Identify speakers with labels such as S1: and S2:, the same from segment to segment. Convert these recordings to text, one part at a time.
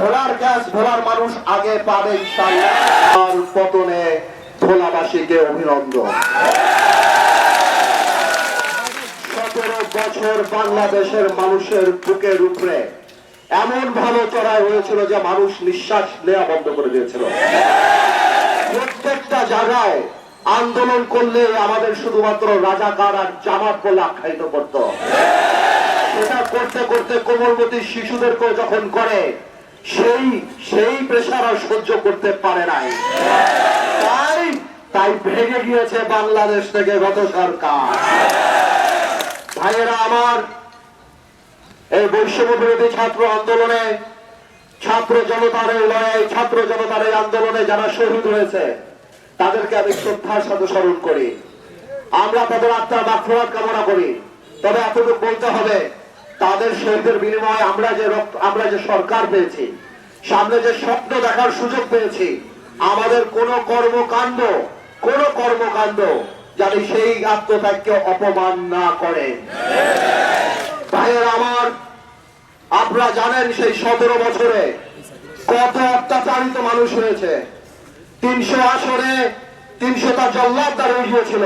S1: ভোলার গ্যাস, ভোলার মানুষ আগে পাবে ইনশাআল্লাহ। পতনে ভোলাবাসীকে অভিনন্দন। সতেরো বছর বাংলাদেশের মানুষের বুকের উপরে এমন ভালো চড়াই হয়েছিল যে মানুষ নিঃশ্বাস নেওয়া বন্ধ করে দিয়েছিল। প্রত্যেকটা জায়গায় আন্দোলন করলে আমাদের শুধুমাত্র রাজাকার আর জামাত বলে আখ্যায়িত করত। সেটা করতে করতে কোমলমতি শিশুদেরকেও যখন করে সেই সেই প্রেশার আর সহ্য করতে পারে নাই। তাই তাই ভেঙে গিয়েছে বাংলাদেশ থেকে গত সরকার। ভাইয়েরা আমার, এই বৈষম্য বিরোধী ছাত্র আন্দোলনে, ছাত্র জনতার এই লড়াই ছাত্র জনতার এই আন্দোলনে যারা শহীদ হয়েছে, তাদেরকে আমি শ্রদ্ধার সাথে স্মরণ করি। আমরা তাদের আত্মার মাফরাত কামনা করি। তবে এতটুকু বলতে হবে তাদের শহীদের বিনিময়ে আমরা যে রক্ত, আমরা যে সরকার পেয়েছি, সামনে যে স্বপ্ন দেখার সুযোগ পেয়েছি, আমাদের কোন কর্মকাণ্ড কোন কর্মকাণ্ড যাতে সেই আত্মত্যাগকে অপমান না করে। আমার, আপনারা জানেন সেই সতেরো বছরে কত অত্যাচারিত মানুষ হয়েছে। তিনশো আসরে তিনশোটা জল্লাদ দাঁড়িয়ে গিয়েছিল।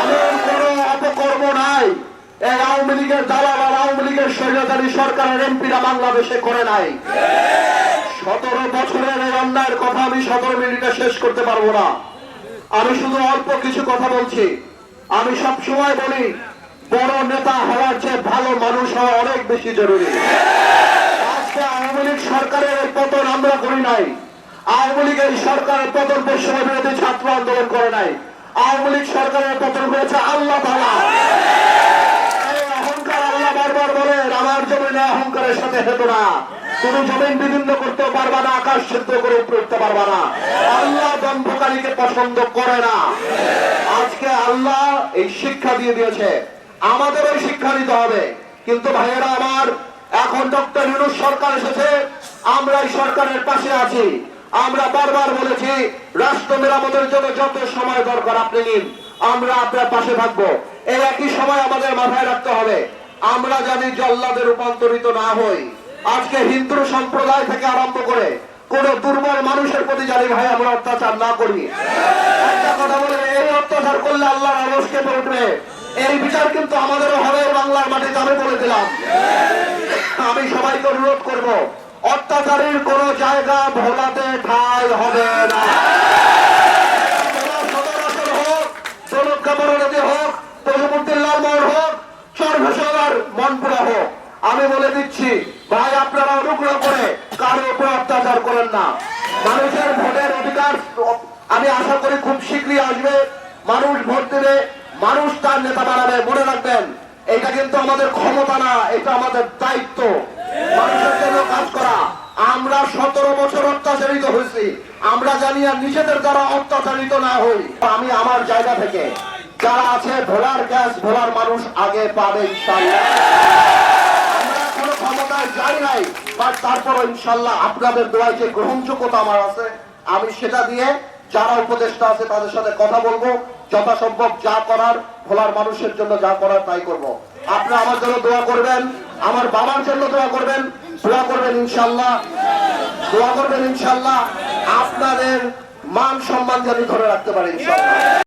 S1: এমন কোন অপকর্ম নাই। এই আওয়ামী লীগের দালাল আর আওয়ামী লীগের স্বৈরাচারী সরকারের এমপিরা বাংলাদেশে করে নাই। সতেরো বছরের এই অন্যায়ের কথা আমি সতেরো মিনিটে শেষ করতে পারব না। আমি শুধু অল্প কিছু কথা বলছি। আমি সব সময় বলি, বড় নেতা হওয়ার চেয়ে ভালো মানুষ হওয়া অনেক বেশি জরুরি। আজকে আওয়ামী লীগ সরকারের পতন আমরা করি নাই। আওয়ামী লীগের সরকারের পতন পশ্চিম বিরোধী ছাত্র আন্দোলন করে নাই। আওয়ামী লীগ সরকারের পতন করেছে আল্লাহ তালা জমিনে অহংকারের সাথে হেঁটো না। তুমি জমিন বিভিন্ন করতে পারবা না, আকাশ সিদ্ধ করে উপরে উঠতে পারবা না। আল্লাহ দম্ভকারীকে পছন্দ করে না। আজকে আল্লাহ এই শিক্ষা দিয়ে দিয়েছে। আমাদের ওই শিক্ষা নিতে হবে। কিন্তু ভাইয়েরা আমার, এখন ডক্টর ইউনুস সরকার এসেছে। আমরা এই সরকারের পাশে আছি। আমরা বারবার বলেছি, রাষ্ট্র মেরামতের জন্য যত সময় দরকার আপনি নিন। আমরা আপনার পাশে থাকব। এই একই সময় আমাদের মাথায় রাখতে হবে। আমরা জানি জল্লাদে রূপান্তরিত না হই। আজকে হিন্দু সম্প্রদায় থেকে আরম্ভ করে কোন দুর্বল মানুষের প্রতি জানি ভাই, আমরা অত্যাচার না করি। একটা কথা বলে এই অত্যাচার করলে আল্লাহর আলস কেঁপে উঠবে। এই বিচার কিন্তু আমাদেরও হবে বাংলার মাটিতে আমি বলে দিলাম। আমি সবাইকে অনুরোধ করব, অত্যাচারের কোন জায়গা ভোলাতে ঠাই হবে না। সর্বসভার মনপুরা হোক। আমি বলে দিচ্ছি, ভাই, আপনারা অনুগ্রহ করে কারও উপর অত্যাচার করেন না। মানুষের ভোটের অধিকার, আমি আশা করি খুব শীঘ্রই আসবে। মানুষ ভোট দেবে, মানুষ তার নেতা বানাবে, মনে রাখবেন, এটা কিন্তু আমাদের ক্ষমতা না, এটা আমাদের দায়িত্ব। মানুষের জন্য কাজ করা। আমরা সতেরো বছর অত্যাচারিত হয়েছি। আমরা জানি আর নিজেদের দ্বারা অত্যাচারিত না হই। আমি আমার জায়গা থেকে যারা আছে, ভোলার গ্যাস, ভোলার মানুষ আগে পাবে ইনশাল্লাহ আমরা কোনো ক্ষমতায় যাই নাই বাট তারপরও ইনশাল্লাহ আপনাদের দোয়ায় যে গ্রহণযোগ্যতা আমার আছে, আমি সেটা দিয়ে যারা উপদেষ্টা আছে তাদের সাথে কথা বলব। যথাসম্ভব যা করার, ভোলার মানুষের জন্য যা করার তাই করব। আপনারা আমার জন্য দোয়া করবেন, আমার বাবার জন্য দোয়া করবেন দোয়া করবেন ইনশাল্লাহ দোয়া করবেন ইনশাল্লাহ আপনাদের মান সম্মান জানি ধরে রাখতে পারে ইনশাল্লাহ